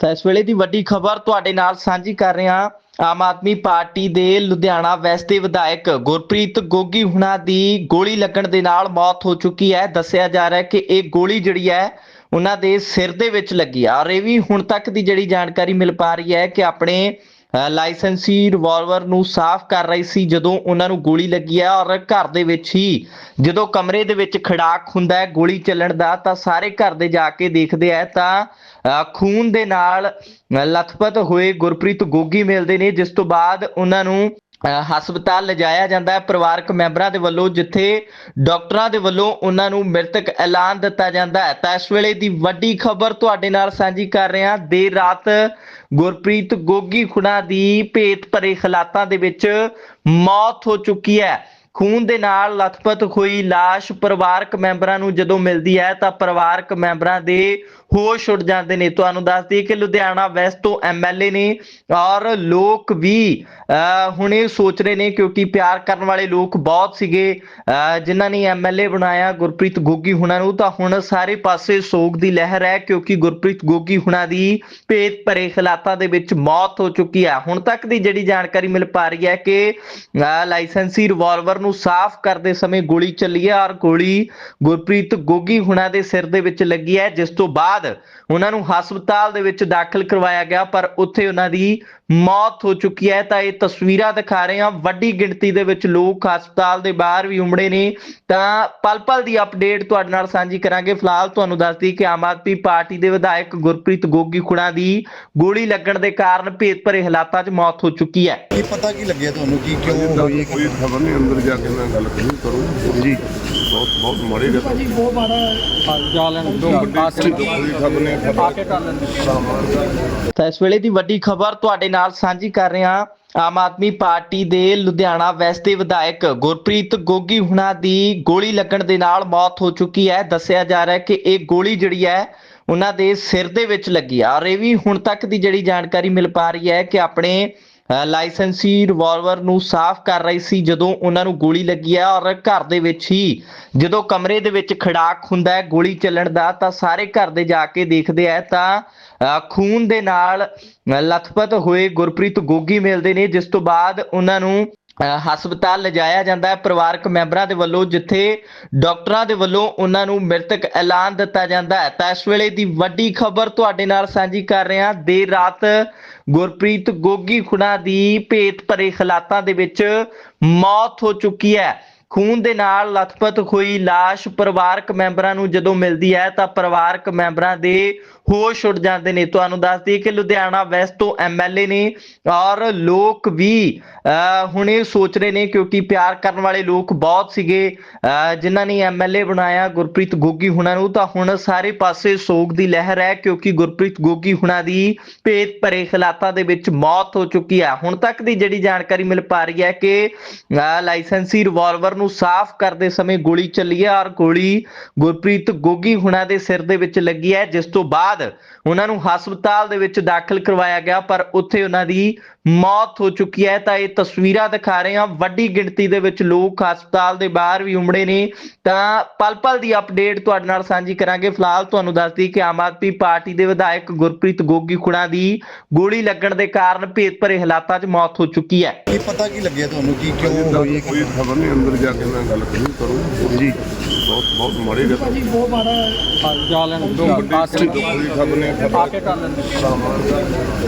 ਤਾਂ ਇਸ ਵੇਲੇ ਦੀ ਵੱਡੀ ਖਬਰ ਤੁਹਾਡੇ ਨਾਲ ਸਾਂਝੀ ਕਰ ਰਹੇ ਹਾਂ ਆਮ ਆਦਮੀ ਪਾਰਟੀ ਦੇ ਲੁਧਿਆਣਾ ਵੈਸਟ ਦੇ ਵਿਧਾਇਕ ਗੁਰਪ੍ਰੀਤ ਗੋਗੀ ਹੁਣਾਂ ਦੀ ਗੋਲੀ ਲੱਗਣ ਦੇ ਨਾਲ ਮੌਤ ਹੋ ਚੁੱਕੀ ਹੈ। ਦੱਸਿਆ ਜਾ ਰਿਹਾ ਹੈ ਕਿ ਇਹ ਗੋਲੀ ਜਿਹੜੀ ਹੈ, ਉਹਨਾਂ ਦੇ ਸਿਰ ਦੇ ਵਿੱਚ ਲੱਗੀ ਆ। ਔਰ ਇਹ ਵੀ ਹੁਣ ਤੱਕ ਦੀ ਜਿਹੜੀ ਜਾਣਕਾਰੀ ਮਿਲ ਪਾ ਰਹੀ ਹੈ ਕਿ ਆਪਣੇ ਲਾਇਸੈਂਸੀ ਰਿਵਾਲਵਰ ਨੂੰ ਸਾਫ਼ ਕਰ ਰਹੀ ਸੀ ਜਦੋਂ ਉਹਨਾਂ ਨੂੰ ਗੋਲੀ ਲੱਗੀ ਹੈ ਔਰ ਘਰ ਦੇ ਵਿੱਚ ਹੀ ਜਦੋਂ ਕਮਰੇ ਦੇ ਵਿੱਚ ਖੜਾਕ ਹੁੰਦਾ ਹੈ ਗੋਲੀ ਚੱਲਣ ਦਾ ਤਾਂ ਸਾਰੇ ਘਰ ਦੇ ਜਾ ਕੇ ਦੇਖਦੇ ਆ ਤਾਂ ਅ, ਖੂਨ ਦੇ ਨਾਲ ਲਥਪਥ ਹੋਏ ਗੁਰਪ੍ਰੀਤ ਗੋਗੀ ਮਿਲਦੇ ਨੇ ਜਿਸ ਤੋਂ ਬਾਅਦ ਉਹਨਾਂ ਨੂੰ ਹਸਪਤਾਲ ਲਿਜਾਇਆ ਜਾਂਦਾ ਹੈ। ਪਰਿਵਾਰਕ ਮੈਂਬਰਾਂ ਦੇ ਵੱਲੋਂ ਜਿੱਥੇ ਡਾਕਟਰਾਂ ਦੇ ਵੱਲੋਂ ਉਹਨਾਂ ਨੂੰ ਮ੍ਰਿਤਕ ਐਲਾਨ ਦਿੱਤਾ ਜਾਂਦਾ ਹੈ। ਤਾਂ ਇਸ ਵੇਲੇ ਦੀ ਵੱਡੀ ਖਬਰ ਤੁਹਾਡੇ ਨਾਲ ਸਾਂਝੀ ਕਰ ਰਹੇ ਹਾਂ। ਦੇਰ ਰਾਤ ਗੁਰਪ੍ਰੀਤ ਗੋਗੀ ਖੁਣਾ ਦੀ ਭੇਤ ਭਰੇ ਹਾਲਾਤਾਂ ਦੇ ਵਿੱਚ ਮੌਤ ਹੋ ਚੁੱਕੀ ਹੈ। ਖੂਨ ਦੇ ਨਾਲ ਲਥਪਥ ਹੋਈ লাশ ਪਰਿਵਾਰਕ ਮੈਂਬਰਾਂ ਨੂੰ ਜਦੋਂ ਮਿਲਦੀ ਹੈ ਤਾਂ ਪਰਿਵਾਰਕ ਮੈਂਬਰਾਂ ਦੇ ਹੋਸ਼ ਉੱਡ ਜਾਂਦੇ ਨੇ। ਤੁਹਾਨੂੰ ਦੱਸ ਦਈਏ ਕਿ ਲੁਧਿਆਣਾ ਵੈਸਟ ਤੋਂ ਐਮਐਲਏ ਨੇ ਔਰ ਲੋਕ ਵੀ ਅਹ, ਸੋਚ ਰਹੇ ਨੇ ਕਿਉਂਕਿ ਪਿਆਰ ਕਰਨ ਵਾਲੇ ਲੋਕ ਬਹੁਤ ਸੀਗੇ ਜਿਨ੍ਹਾਂ ਨੇ ਐਮਐਲਏ ਬਣਾਇਆ ਗੁਰਪ੍ਰੀਤ ਗੋਗੀ ਹੁਣਾਂ ਨੂੰ। ਤਾਂ ਹੁਣ ਸਾਰੇ ਪਾਸੇ ਸੋਗ ਦੀ ਲਹਿਰ ਹੈ ਕਿਉਂਕਿ ਗੁਰਪ੍ਰੀਤ ਗੋਗੀ ਹੁਣਾਂ ਦੀ ਭੇਤ ਭਰੇ ਹਾਲਾਤਾਂ ਦੇ ਵਿੱਚ ਮੌਤ ਹੋ ਚੁੱਕੀ ਹੈ। ਹੁਣ ਤੱਕ ਦੀ ਜਿਹੜੀ ਜਾਣਕਾਰੀ ਮਿਲ ਪਾ ਰਹੀ ਹੈ ਕਿ ਅਹ, ਲਾਇਸੈਂਸੀ ਰਿਵਾਲਵਰ ਨੂੰ ਸਾਫ਼ ਕਰਦੇ ਸਮੇਂ ਗੋਲੀ ਚੱਲੀ ਹੈ ਔਰ ਗੋਲੀ ਗੁਰਪ੍ਰੀਤ ਗੋਗੀ ਹੁਣਾਂ ਦੇ ਸਿਰ ਦੇ ਵਿੱਚ ਲੱਗੀ ਹੈ, ਜਿਸ ਤੋਂ ਬਾਅਦ ਉਹਨਾਂ ਨੂੰ ਹਸਪਤਾਲ ਦੇ ਵਿੱਚ ਦਾਖਲ ਕਰਵਾਇਆ ਗਿਆ, ਪਰ ਉੱਥੇ ਉਹਨਾਂ ਦੀ ਮੌਤ ਹੋ ਚੁੱਕੀ ਹੈ ਤਾਂ ਇਹ ਤਸਵੀਰਾਂ ਦਿਖਾ ਰਹੇ ਹਾਂ। ਵੱਡੀ ਗਿਣਤੀ ਦੇ ਵਿੱਚ ਲੋਕ ਹਸਪਤਾਲ ਦੇ ਬਾਹਰ ਵੀ ਉਮੜੇ ਨੇ। ਤਾਂ ਪਲ ਪਲ ਦੀ ਅਪਡੇਟ ਤੁਹਾਡੇ ਨਾਲ ਸਾਂਝੀ ਕਰਾਂਗੇ। ਫਿਲਹਾਲ ਤੁਹਾਨੂੰ ਦੱਸ ਦਈਏ ਕਿ ਆਮ ਆਦਮੀ ਪਾਰਟੀ ਦੇ ਵਿਧਾਇਕ ਗੁਰਪ੍ਰੀਤ ਗੋਗੀ ਖੁਣਾ ਦੀ ਗੋਲੀ ਲੱਗਣ ਦੇ ਕਾਰਨ ਭੇਤ ਭਰੇ ਹਾਲਾਤਾਂ 'ਚ ਮੌਤ ਹੋ ਚੁੱਕੀ ਹੈ। ਕੀ ਪਤਾ ਕੀ ਲੱਗਿਆ ਤੁਹਾਨੂੰ? ਕੀ ਕਿਉਂ ਹੋਈ ਕੋਈ ਖਬਰ ਨਹੀਂ ਅੰਦਰ ਜਾ ਕੇ ਮੈਂ ਗੱਲ ਕਰੂੰ ਜੀ। ਬਹੁਤ ਬਹੁਤ ਮਾੜੀ ਗੱਲ ਭਾਜੀ ਬਹੁਤ ਮਾੜਾ ਜਾ ਲੈਣ ਦੋ ਕੋਈ ਖਬਰ ਨਹੀਂ ਆ ਕੇ ਕਰ ਲੈਂਦੇ ਤਾਂ ਇਸ ਵੇਲੇ ਦੀ ਵੱਡੀ ਖਬਰ ਤੁਹਾਡੇ ਨਾਲ ਸਾਂਝੀ ਕਰ ਰਹੇ ਹਾਂ ਆਮ ਆਦਮੀ ਪਾਰਟੀ ਦੇ ਲੁਧਿਆਣਾ ਵੈਸਟ ਦੇ ਵਿਧਾਇਕ ਗੁਰਪ੍ਰੀਤ ਗੋਗੀ ਹੁਣਾਂ ਦੀ ਗੋਲੀ ਲੱਗਣ ਦੇ ਨਾਲ ਮੌਤ ਹੋ ਚੁੱਕੀ ਹੈ। ਦੱਸਿਆ ਜਾ ਰਿਹਾ ਹੈ ਕਿ ਇਹ ਗੋਲੀ ਜਿਹੜੀ ਹੈ ਉਹਨਾਂ ਦੇ ਸਿਰ ਦੇ ਵਿੱਚ ਲੱਗੀ ਆ। ਔਰ ਇਹ ਵੀ ਹੁਣ ਤੱਕ ਦੀ ਜਿਹੜੀ ਜਾਣਕਾਰੀ ਮਿਲ ਪਾ ਰਹੀ ਹੈ ਕਿ ਆਪਣੇ ਲਾਇਸੈਂਸੀ ਰਿਵਾਲਵਰ ਨੂੰ ਸਾਫ਼ ਕਰ ਰਹੀ ਸੀ ਜਦੋਂ ਉਹਨਾਂ ਨੂੰ ਗੋਲੀ ਲੱਗੀ ਹੈ ਔਰ ਘਰ ਦੇ ਵਿੱਚ ਹੀ ਜਦੋਂ ਕਮਰੇ ਦੇ ਵਿੱਚ ਖੜਾਕ ਹੁੰਦਾ ਹੈ ਗੋਲੀ ਚੱਲਣ ਦਾ ਤਾਂ ਸਾਰੇ ਘਰ ਦੇ ਜਾ ਕੇ ਦੇਖਦੇ ਆ ਤਾਂ ਅ, ਖੂਨ ਦੇ ਨਾਲ ਅ, ਲਥਪਥ ਹੋਏ ਗੁਰਪ੍ਰੀਤ ਗੋਗੀ ਮਿਲਦੇ ਨੇ ਜਿਸ ਤੋਂ ਬਾਅਦ ਉਹਨਾਂ ਨੂੰ ਹਸਪਤਾਲ ਲਿਜਾਇਆ ਜਾਂਦਾ ਹੈ। ਪਰਿਵਾਰਕ ਮੈਂਬਰਾਂ ਦੇ ਵੱਲੋਂ ਜਿੱਥੇ ਡਾਕਟਰਾਂ ਦੇ ਵੱਲੋਂ ਉਹਨਾਂ ਨੂੰ ਮ੍ਰਿਤਕ ਐਲਾਨ ਦਿੱਤਾ ਜਾਂਦਾ ਹੈ। ਤਾਂ ਇਸ ਵੇਲੇ ਦੀ ਵੱਡੀ ਖਬਰ ਤੁਹਾਡੇ ਨਾਲ ਸਾਂਝੀ ਕਰ ਰਹੇ ਹਾਂ। ਦੇਰ ਰਾਤ ਗੁਰਪ੍ਰੀਤ ਗੋਗੀ ਖੁਣਾ ਦੀ ਭੇਤ ਭਰੇ ਹਾਲਾਤਾਂ ਦੇ ਵਿੱਚ ਮੌਤ ਹੋ ਚੁੱਕੀ ਹੈ। ਖੂਨ ਦੇ ਨਾਲ ਲਥਪਥ ਹੋਈ লাশ ਪਰਿਵਾਰਕ ਮੈਂਬਰਾਂ ਨੂੰ ਜਦੋਂ ਮਿਲਦੀ ਹੈ ਤਾਂ ਪਰਿਵਾਰਕ ਮੈਂਬਰਾਂ ਦੇ ਹੋਸ਼ ਉੱਡ ਜਾਂਦੇ ਨੇ। ਤੁਹਾਨੂੰ ਦੱਸ ਦਈਏ ਕਿ ਲੁਧਿਆਣਾ ਵੈਸਟ ਤੋਂ ਐਮਐਲਏ ਨੇ ਔਰ ਲੋਕ ਵੀ ਅਹ, ਸੋਚ ਰਹੇ ਨੇ ਕਿਉਂਕਿ ਪਿਆਰ ਕਰਨ ਵਾਲੇ ਲੋਕ ਬਹੁਤ ਸੀਗੇ ਜਿਨ੍ਹਾਂ ਨੇ ਐਮਐਲਏ ਬਣਾਇਆ ਗੁਰਪ੍ਰੀਤ ਗੋਗੀ ਹੁਣਾਂ ਨੂੰ। ਤਾਂ ਹੁਣ ਸਾਰੇ ਪਾਸੇ ਸੋਗ ਦੀ ਲਹਿਰ ਹੈ ਕਿਉਂਕਿ ਗੁਰਪ੍ਰੀਤ ਗੋਗੀ ਹੁਣਾਂ ਦੀ ਭੇਤ ਭਰੇ ਹਾਲਾਤਾਂ ਦੇ ਵਿੱਚ ਮੌਤ ਹੋ ਚੁੱਕੀ ਹੈ। ਹੁਣ ਤੱਕ ਦੀ ਜਿਹੜੀ ਜਾਣਕਾਰੀ ਮਿਲ ਪਾ ਰਹੀ ਹੈ ਕਿ ਅਹ, ਲਾਇਸੈਂਸੀ ਰਿਵਾਲਵਰ ਨੂੰ ਸਾਫ਼ ਕਰਦੇ ਸਮੇਂ ਗੋਲੀ ਚੱਲੀ ਹੈ ਔਰ ਗੋਲੀ ਗੁਰਪ੍ਰੀਤ ਗੋਗੀ ਹੁਣਾਂ ਦੇ ਸਿਰ ਦੇ ਵਿੱਚ ਲੱਗੀ ਹੈ ਜਿਸ ਤੋਂ ਬਾਅਦ ਉਹਨਾਂ ਨੂੰ ਹਸਪਤਾਲ ਦੇ ਵਿੱਚ ਦਾਖਲ ਕਰਵਾਇਆ ਗਿਆ ਪਰ ਉੱਥੇ ਉਹਨਾਂ ਦੀ ਮੌਤ ਹੋ ਚੁੱਕੀ ਹੈ। ਤਾਂ ਇਹ ਤਸਵੀਰਾਂ ਦਿਖਾ ਰਹੇ ਹਾਂ। ਵੱਡੀ ਗਿਣਤੀ ਦੇ ਵਿੱਚ ਲੋਕ ਹਸਪਤਾਲ ਦੇ ਬਾਹਰ ਵੀ ਉਮੜੇ ਨੇ। ਤਾਂ ਪਲ ਪਲ ਦੀ ਅਪਡੇਟ ਤੁਹਾਡੇ ਨਾਲ ਸਾਂਝੀ ਕਰਾਂਗੇ। ਫਿਲਹਾਲ ਤੁਹਾਨੂੰ ਦੱਸ ਦਈਏ ਕਿ ਆਮ ਆਦਮੀ ਪਾਰਟੀ ਦੇ ਵਿਧਾਇਕ ਗੁਰਪ੍ਰੀਤ ਗੋਗੀ ਖੁਣਾ ਦੀ ਗੋਲੀ ਲੱਗਣ ਦੇ ਕਾਰਨ ਭੇਤ ਭਰੇ ਹਾਲਾਤਾਂ 'ਚ ਮੌਤ ਹੋ ਚੁੱਕੀ ਹੈ। ਕੀ ਪਤਾ ਕੀ ਲੱਗਿਆ ਤੁਹਾਨੂੰ? ਕੀ ਕਿਉਂ ਹੋਈ ਖਬਰ ਨਹੀਂ ਅੰਦਰ ਜਾ ਕੇ ਮੈਂ ਗੱਲ ਜ਼ਰੂਰ ਕਰੂੰ। ਜੀ। ਬਹੁਤ ਬਹੁਤ ਮਾੜੀ ਗੱਲ ਭਾਜੀ ਬਹੁਤ ਮਾੜਾ ਜਾ ਲੈਣ ਦੋ ਖਬਰ ਆ ਕੇ ਕਰ ਲੈਂਦੇ